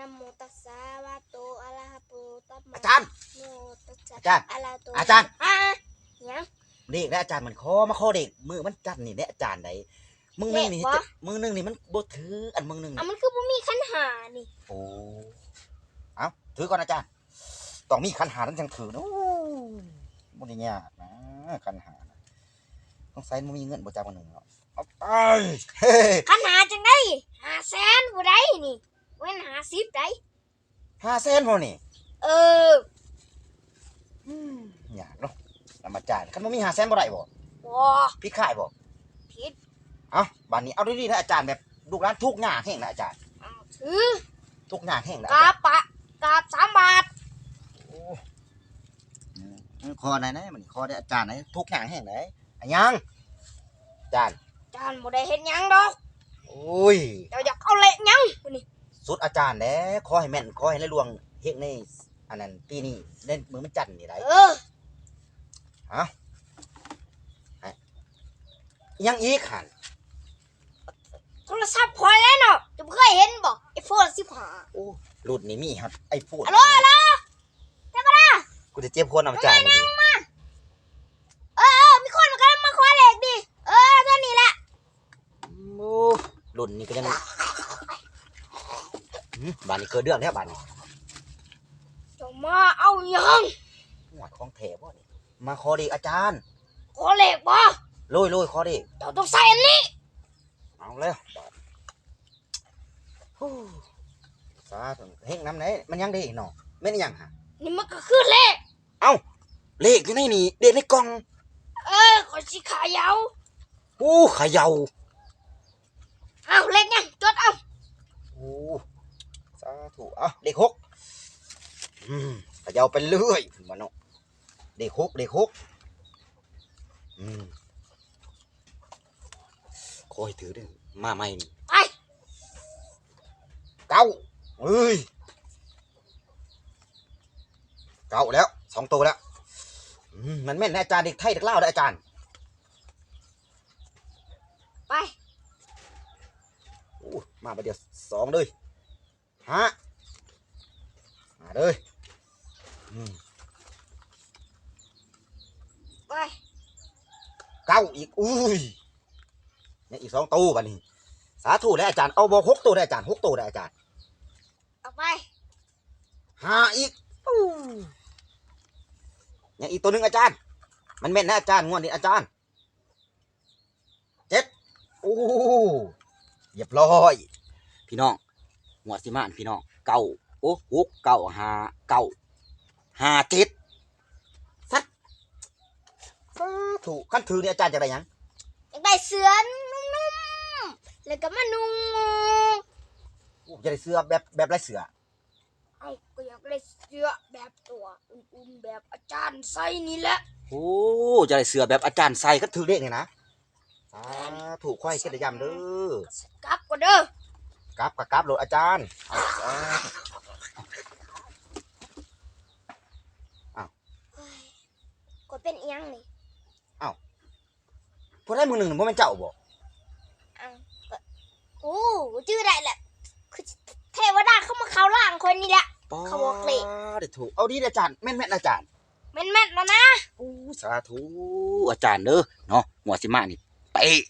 นะโมตัสสะวะโตอะระหะโตตัมมาอาจารย์ โมตัสสะอาจารย์ อะระหะโตอาจารย์ อะหยังเด็กแล้วอาจารย์มันคอมาคอเด็กมือมันจัดนี่เนี่ยอาจารย์ไหนมึงหนึงนี่เด็กวะมือหนึงนี่มันบ่ถืออันมึงหนึงอะนี่มันคือบ่มีคันหานี่โอ้เอาถือก่อนอาจารย์ต้องมีคันหาทั้งจังถือเนาะบ่ได้ยากนะคันหานะต้องใส่มันมีเงินบ่จักวันหนึงเนาะเอาไปเฮ้คันหาจังได้หาแสนบ่ได้นี่ เว้นหาสิบได้ห้าเซนพอนี่เออยากเนาะนำอาจารย์คันบ่มีห้าเซนบ่ได้บ่บ่พี่ขายบ่ผิดเอาบัดนี้เอาดีๆนะอาจารย์แบบลูกหลานทุกข์ยากแห้งนะอาจารย์เอาถือทุกข์ยากแห้งนะกาปะกาบสามบาทโอ้อืมคอไหนนะมันคอได้อาจารย์ไหนทุกข์ยากแห้งไหนอะยังอาจารย์จานบ่ได้เฮ็ดหยังดอก โอ้ยเดี๋ยวอยากเอาเละหยังมื้อนี้ สุดอาจารย์แหน่ขอให้แม่นขอให้ได้ลวงเฮกในอันนั้นปีนี้เล่นมือมันจันทร์นี่ได้เออยังอีกหันโทรศัพท์พอยแล้วเนาะจะบ่เคยเห็นบ่ไอโฟน15โอ้รุ่นนี้มีครับ ไอ้พูด ฮัลโหลฮัลโหลเทพดากูจะเจ็บคนเอาอาจารย์นี่ดิเออเออมีคนมากำลังมาคว้าเหล็กดิ เออตัวนี้แหละ โอ้รุ่นนี้ก็ยังหืม บ้านนี้เกิดเรื่องแล้วบ้านนี้จะมาเอาหยังหัวของแถบ่นี่มาขอเด็กอาจารย์ขอเหล็กบ่โรยโรยขอเด็กเจ้าต้องใส่อันนี้เอาแล้วฮู้สาธุเฮงน้ำไหนมันยังได้อีกเนาะไม่นได้ยังฮะนี่มันก็คือเหล็กเอ้าเลขอยู่ในนี่เด็กในกล่อง เออขอสิขายาว โอ้เขย่าเอาเหล็กยังจดเอา โอ้สาธุ อะเด็กหกอืมเขย่าไปเรื่อยมาเนาะเด็กหกเด็กหกอืมคอยถือเด้อมาใหม่นี่ไปเก้าเอ้ยเก้าแล้วสองตัวแล้วอืมมันแม่นนะอาจารย์เด็กไทยเด็กเล่าวนะอาจารย์ ไปโอ้มาประเดี๋ยวสองเลยฮะ มาเลยอืมไปเก้าอีก อุ้ยเนี่ยอีกสองตัวบัดนี้ สาธุแล้วอาจารย์ เอาบอกหกตัวได้อาจารย์หกตัวได้อาจารย์ เอาไปห้าอีกอู้เนี่ยอีกตัวหนึ่งอาจารย์ มันแม่นนะอาจารย์งวดนี้อาจารย์เจ็ดโอ้เรียบร้อย พี่น้องงวดสิมานพี่น้องเก้า โอ้หกเก้าห้าเก้าห้าเจ็ดสัตว์สาธุขั้นถือเนี่ยอาจารย์จะได้หยังอยากได้เสือนุ่มๆแล้วก็มานุ่งโอ้จะได้เสื้อแบบแบบไรเสือเอาก็อยากได้เสือแบบตัวอุ่นๆแบบอาจารย์ใส่นี่แหละโอ้จะได้เสือแบบอาจารย์ใส่ขั้นถือเลขเนี่ยนะสาธุค่อยเช็ดยำเด้อกลับก็เด้อกราบกับกราบโหลดอาจารย์ เอาเอาก็เป็นเอียงนี่ผู้ได้มือหนึ่งมันเป็นเจ้าบ่อ้าวก็โอ้ชื่อได้แหละคือเทวดาเข้ามาเข้าร่างคนนี่แหละ เขาบอกเลขเดี๋ยวถูกเอาดีอาจารย์แม่นแม่นอาจารย์แม่นๆแล้วนะโอ้สาธุอาจารย์เด้อเนาะหัวสิมานี่เตะ